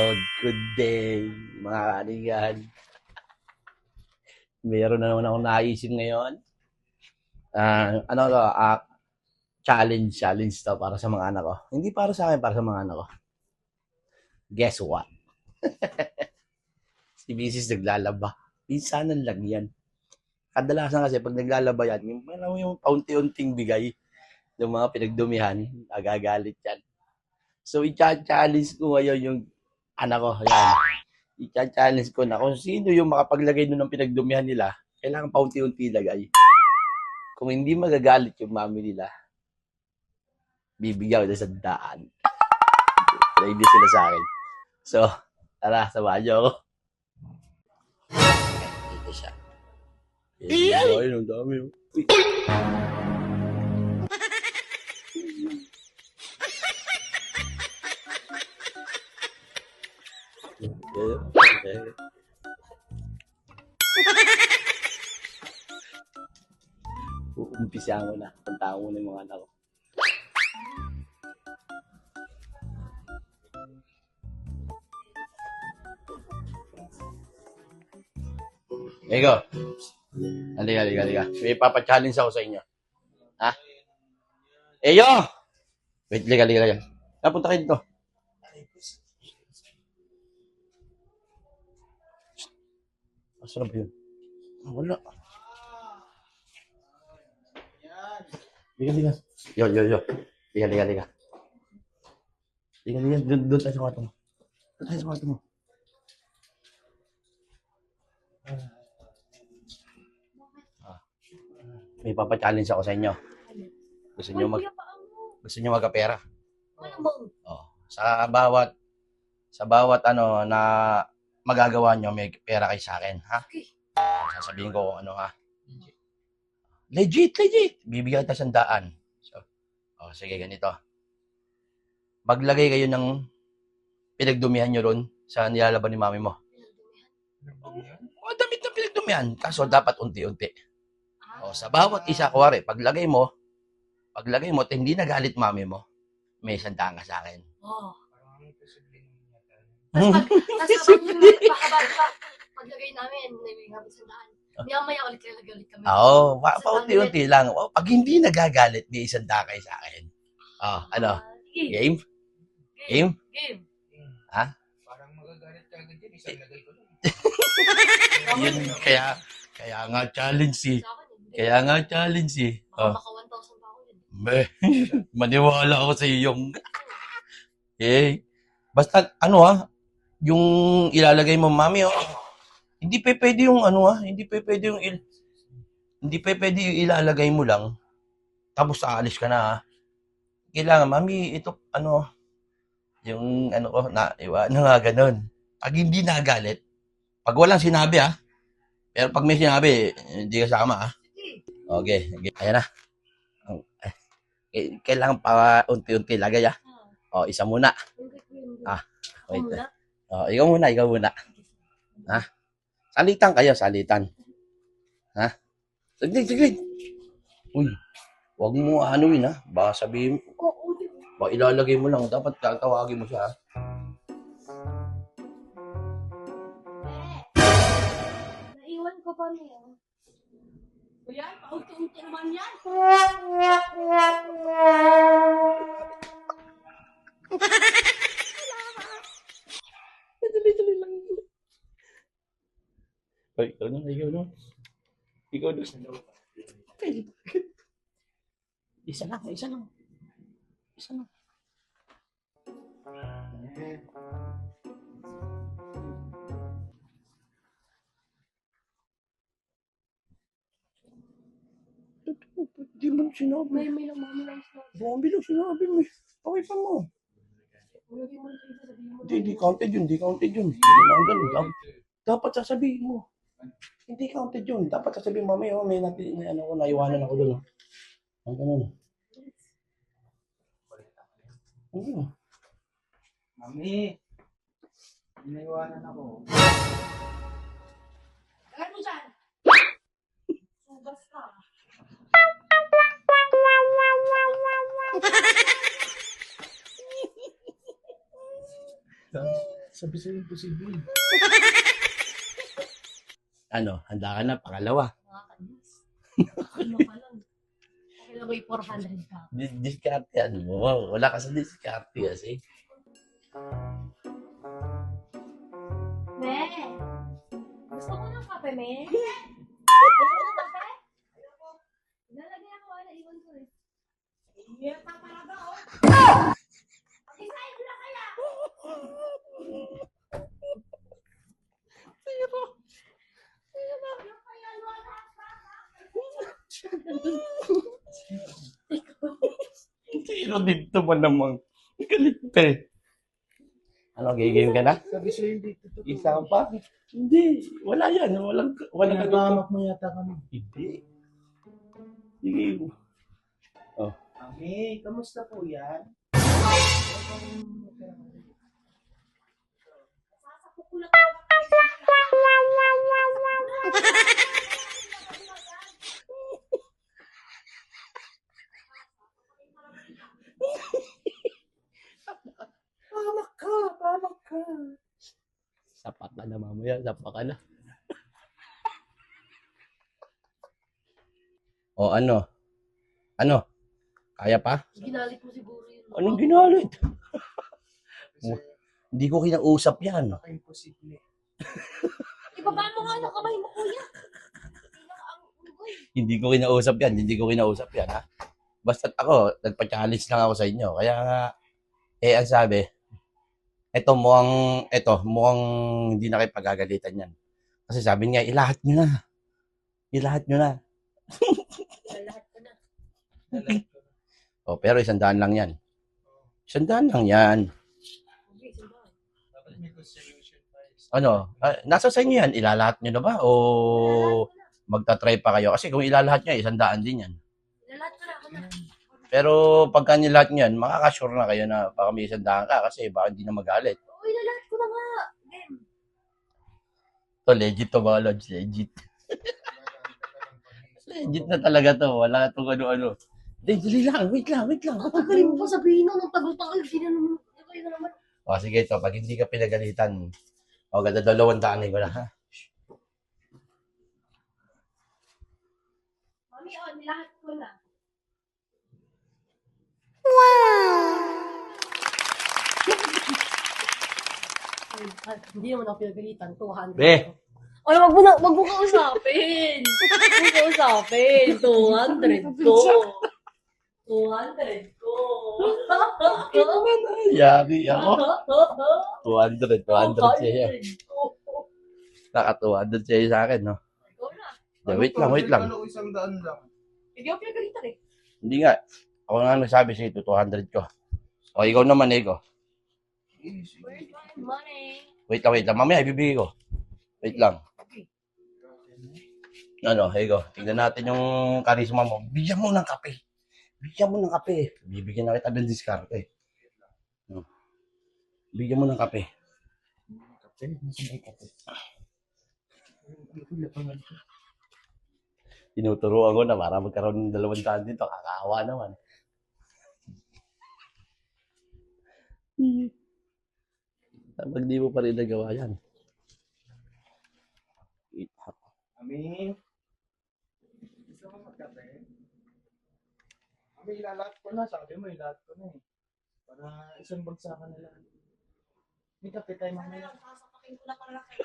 Yo, good day, mga kanigan. Meron na naman ako naisip ngayon. Ah, ano to, ah, challenge, challenge to para sa mga anak ko. Hindi para sa akin, para sa mga anak ko. Guess what? si Mrs. naglalaba. Minsanan lang yan. Kadalasan kasi pag naglalaba yan, yung, yung paunti-unting bigay ng mga pinagdumihan, agagalit yan. So, i-challenge ko ngayon yung anak ko. Yan. I-challenge ko na kung sino yung makapaglagay nun ng pinagdumihan nila, kailangan paunti-unti lagay. Kung hindi magagalit yung mami nila, bibigyan ko na sa daan. Ready sila sa akin. So, tara, samahan niyo ako. Dito siya. Eh, ay, ang dami. oh. Uy. Uumpisahan ko na. Punta ko muna yung mga anak ko. Ego. Halika, halika, halika. May papachallenge ako sa inyo. Ha? Eyo! Wait, halika, halika, halika. Napunta kayo dito. Asan na ba yun? Ah, wala. Liga, liga. Yo, yo, yo. Liga, liga, liga. Liga, liga. Doon, doon tayo sa kwarto mo. Doon tayo sa kwarto mo. Ah. May papachallenge ako sa inyo. Gusto nyo mag gusto nyo magkapera? Oh. Sa bawat sa bawat ano na magagawa nyo, may pera kayo sa akin, ha? Sasabihin ko kung ano, ha? Legit, legit. Bibigyan kita sandaan. So, oh, sige, ganito. Maglagay kayo ng pinagdumihan nyo ron sa nilalaban ni mami mo. O, damit ng pinagdumihan. Kaso, dapat unti-unti. O, sa bawat isa, kuwari, paglagay mo, paglagay mo, hindi nagalit mami mo, may sandaan ka sa akin. Oh. Hmm. Tapos habang yung pakababa pa, paglagay namin, may habang sandaan. Maya maya ulit kayo ulit kami. Oo, pa, paunti-unti lang. O, pag hindi nagagalit, may isang dakay sa akin. Oh, ano? Ah, sige. Game? Game? Game. Parang magagalit ka agad yan. Isang lagay ko lang. Yun, kaya, kaya nga challenge eh. Kaya nga challenge eh. Baka Oh, maka 1,000 pa ako yun. maniwala ako sa yung eh, basta ano ah, yung ilalagay mo, mami, oh, hindi pa pwede yung ano ah, hindi pa pwede yung il, hindi pa pwede yung ilalagay mo lang, tapos aalis ka na ah. Kailangan, mami, ito, ano, yung ano ko, na, iwa, ano nga ganun. Pag hindi nagalit, pag walang sinabi ah, pero pag may sinabi, hindi kasama ah. Okay, okay. Ayan na. Eh, Kailangan pa unti-unti lagay ah. O, isa muna. Ah, Wait. Wait. O, ikaw muna, ikaw muna. Ha? Salitan kayo, salitan. Ha? Saglit, saglit. Uy, huwag mo anuin ha. Baka sabihin, baka ilalagay mo lang. Dapat tatawagin mo siya ha. Naiwan ko pa niya. Kuya, paunti-unti naman yan. Dali, dali lang. Ay, ikaw na, ikaw na. Ikaw na. Ay, Isa lang, isa lang. Isa lang. Di mo sinabi. May may lang, mami lang sa Bumbi lang sinabi mo. Okay pa mo. Mo mo. Hindi, di counted yun. Di counted yun. Hindi lang ganun. Dap- Dapat sasabihin mo. Hindi counted yun. Dapat sasabihin mamaya, oh, may, nati, may ano ko, naiwanan ako doon. Oh. Ang ganun. Ano yun? Ano? Mami, naiwanan ako. Lahat mo dyan! Sugas ka. Sabi sa'yo, imposible. Ano, handa ka na, pangalawa. Nakakanyas. Ano pa lang. Okay lang may 400 ka. Di- Diskarte yan mo. Wala ka sa diskarte kasi. Me! Gusto ko ng kape, me? Gusto mo ng kape? Lalagay ako, wala, iwan ko eh. Iya, paparaga, oh. Isahin mo na kaya! Yung kaya, wala ka. Sino dito ba namang? Galit pa eh. Ano, gigame ka na? Sabi sa'yo, hindi totoo. Isa ka pa? Hindi. Wala yan. Walang, walang Nagamak mo yata kami. Hindi. Sige. Mami, kamusta po yan? Sasapok ko lang ako. Pamak ka, pamak ka. Sapak ka na mamaya. Sapak ka na. o ano? Ano? Kaya pa? Ginalit mo siguro yun. Anong ginalit? Hindi ko kinausap yan. Imposible. Ibaba mo nga ng kamay mo, kuya. Unggoy. Hindi ko kinausap yan. Hindi ko kinausap yan, ha? Basta't ako, nagpa-challenge lang ako sa inyo. Kaya nga, eh, ang sabi, eto mukhang, eto, mukhang hindi na kayo pagagalitan yan. Kasi sabi niya, ilahat nyo na. Ilahat nyo na. Lahat ko na. Nalag ko na. O, pero isang daan lang yan. Isang daan lang yan. Ano, ah, nasa sa inyo yan, ilalahat nyo na ba? O magta-try pa kayo? Kasi kung ilalahat nyo, isang daan din yan. Lahat ko na ako na. Pero pagka nilahat nyo yan, makakasure na kayo na baka may isang daan ka kasi baka hindi na magalit. Uy, lahat ko na nga. Game. To legit to mga lods, legit. Legit na talaga to. Wala itong ano-ano. Hindi, dali lang. Wait lang, wait lang. Patagalin mo pa sabihin nun. Ang tagal-tagal. Hindi na naman. Na. O, sige ito. Pag hindi ka pinagalitan, o, ganda dalawang daanin ko na, ha? Mami, oh, nilahat ko na. Wow! hindi naman ako pinagalitan. 200. Be. Ano, wag mo na, wag mo kausapin. Wag mo kausapin. 200 ko. 200 ko. Yari ako. 200, 200 siya. 200 ko. Naka 200 siya sa akin, no? Ikaw na. Yeah, wait lang, wait lang. Ano, isang daan lang. Hindi ako pinagalitan eh. Hindi nga. Ako nga nagsabi sa ito, 200 ko. O, ikaw naman, Ego. Where's my money? Wait lang, wait lang. Mamaya, ibibigay ko. Wait lang. Ano, Ego, tignan natin yung karisma mo. Bigyan mo ng kape. Bigyan mo ng kape. Bibigyan na kita ng diskarte. No. Bigyan mo ng kape. Kape? Kape? Wala pa nga. Tinuturuan ko na para magkaroon ng dalawang dito. Kakaawa naman. Pag di mo pa rin nagawa yan. Mami. Gusto mo magkape? Mami, ilalat ko na. Sabi mo, ilalat ko na eh. Para isang bagsakan na lang. May kape tayo mamaya. Sasapakin ko na para kay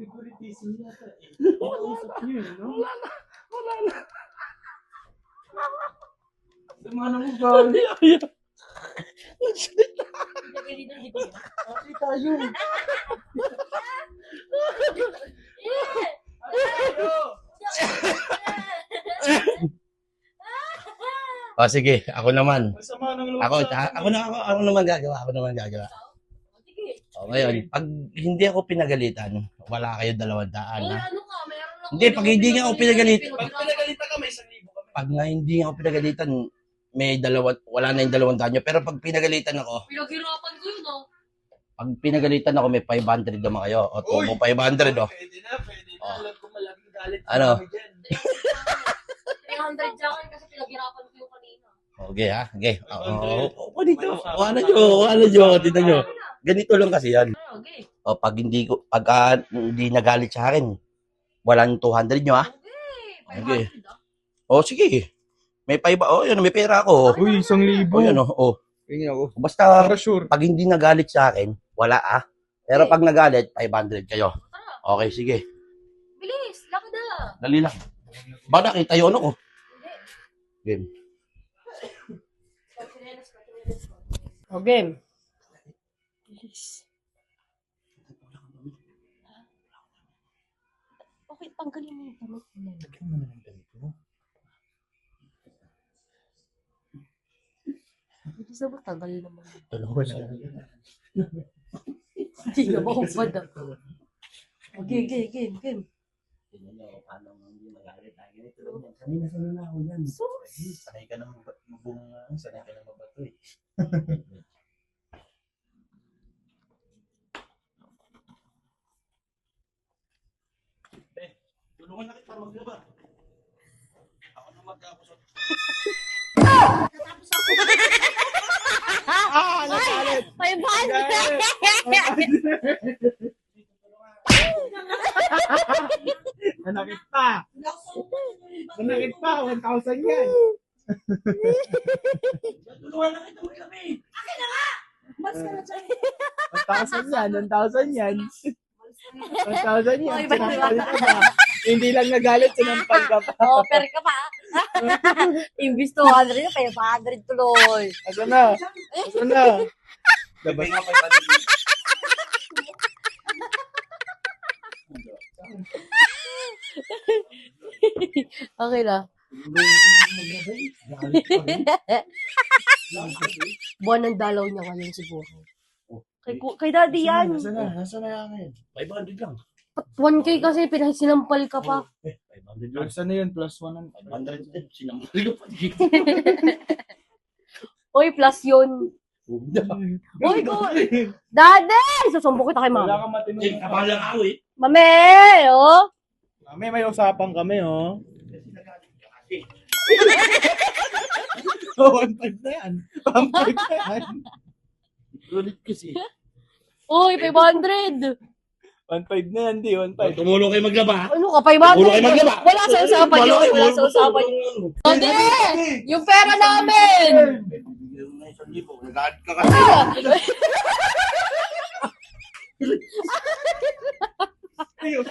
Favoritism yata eh. Nakausap niyo eh, no? Wala na. Wala na. Sama na mo gali. Nagsalita. Pinagalitan hindi ko yun. Kasi tayo. Eh! Tayo! O sige, ako naman. Masama ng loob Ako, sa ako na ako, ako naman gagawa, ako naman gagawa. O ngayon, pag hindi ako pinagalitan, wala kayo dalawang daan. Uy, Ha? ano ka? Meron ako. Hindi, pag hindi nga ako pinagalit- Pag pinagalitan ka, may isang libo kami. Pag nga hindi ako pinagalitan, may dalawa, wala na yung dalawang daan nyo. Pero pag pinagalitan ako, Pinaghirapan ko yun, oh. pag pinagalitan ako, may 500 naman kayo. O, tubo 500, o. Pwede na, pwede na. Oh. Alam ko malaking Nagalit Ano? kami dyan. 300 sa akin kasi pinaghirapan ko yung kanina. Okay ha? Okay. Oo. Opo dito. Wala nyo. Wala nyo. Tignan nyo. Ganito lang kasi yan. Ah, okay. O pag hindi ko, pag ah, hindi nagalit sa akin, walang 200 nyo ha? Okay. 500 ah. O sige. May paiba. O yan, may pera ako. Uy, isang libo. O yan o. O. Tingin ako. Basta Para sure. pag hindi nagalit sa akin, wala ah. Pero pag nagalit, 500 kayo. Okay, sige. bilis. Lakad na. Dali lang. Ba nakita yun ako? Game. O, game. Bilis. Okay, tanggalin mo yung damit mo. Bilis na ba? Tanggalin naman. Dalawa na. Hindi na maubad ah. Okay, game, game, game. Tingnan nyo, paano hindi magalit. Ay, ganito lang yan. Sanay na sanay na ako yan. Eh, Sanay ka ng mabung, sanay ka ng mabato eh, tulungan na kita maglaba. Ako na magkapos. Ah, nagalit. May ban! Nanakit pa. Nanakit pa. 1,000 yan. Tulungan na kita maglabi. Mas ka na dyan. 1,000 yan. 1,000 yan. 1,000 yan. Oy, ba't Sinampal ka pa. Hindi lang nagalit, sinampal ka pa. Offer ka pa. Imbis 200 na, 500 tuloy. Asa na? Asa na? Gabay nga pa yung Okay na. Buwan ng dalaw niya ngayon siguro. Kay, ku- kay daddy yan. Nasaan na? Nasaan na yan? 500 lang. 1K kasi pinasinampal ka pa. Eh, 500 lang. Plus ano yun? Plus 1 500 din. Sinampal ko pa dito. Oy, plus yun. Oy, go. Daddy! Susumbo kita kay Wala mama. kang matino. Eh, kapal lang ako eh. Mame! Oh! May may usapan kami, oh. Oh, 1.5 na yan. 1.5 na yan. Ulit kasi. Uy, 500! 1.5 na yan, di. 1.5. Tumulong kayo maglaba. Ano ka, 500? Ulo kayo maglaba. Wala sa usapan yun. Wala sa usapan yun. Daddy! Yung pera namin! Nagalit ka kasi. Talikod,